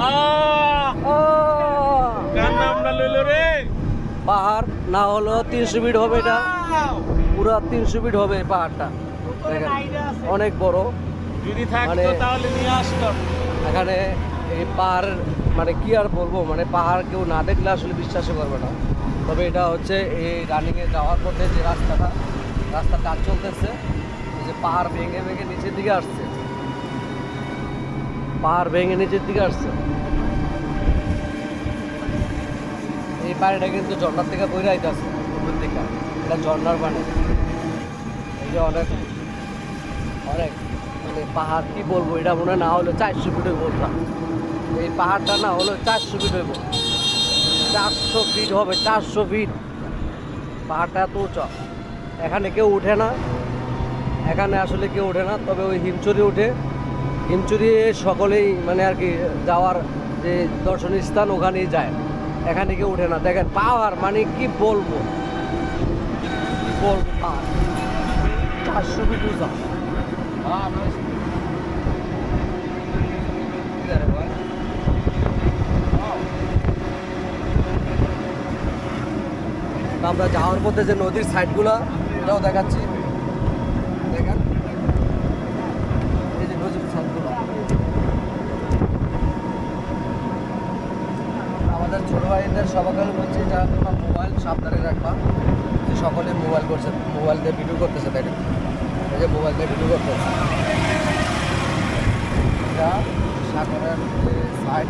আহ! ও। কার নামটা লইল রে? পাহাড় না হলো তিনশো ফিট হবে এটা। পুরো তিনশো ফিট হবে পাহাড়টা। অনেক বড়। যদি থাকতো মানে- তাহলে নিয়ে আসতাম। এখানে এই পাহাড় মানে কি আর বলব মানে পাহাড় কেউ না দেখলে আসলে বিশ্বাসই করবে না। তবে এটা হচ্ছে এই রানিংয়ে যাওয়ার পথে যে রাস্তাটা রাস্তা কাজ চলতেছে যে পাহাড় ভেঙে ভেঙে নিচের দিকে আসছে। পাহাড় ভেঙে নিচের দিকে আসছে। এই পানিটা কিন্তু ঝর্ণার থেকে বইরে আইতেছে উপর দিকে। এটা ঝর্ণার পানি। এই যে অনেক অনেক মানে পাহাড় কি বলব, এটা মনে না হলো চারশো ফিট হইব। এই পাহাড়টা না হলো চারশো ফিট হইব। চারশো ফিট হবে, চারশো ফিট পাহাড়টা এত উঁচা। এখানে কেউ উঠে না। এখানে আসলে কেউ ওঠে না, তবে ওই হিমচুরি উঠে হিমচুরি সকলেই মানে আর কি যাওয়ার যে দর্শনীয় স্থান ওখানেই যায়। এখানে কেউ উঠে না। দেখেন পাওয়ার মানে কি বলব? আমরা যাওয়ার পথে যে নদীর সাইডগুলো এটাও দেখাচ্ছি। দেখেন এই যে নদীর সাইডগুলো আমাদের ছোট ভাইদের সবাইকে বলছি যা তোমার মোবাইল সাবধানে রাখবা। যে সকলে মোবাইল করছে মোবাইল দিয়ে ভিডিও করতেছে তাই যে মোবাইল দিয়ে ভিডিও করতেছে। এটা সাগরের যে সাইড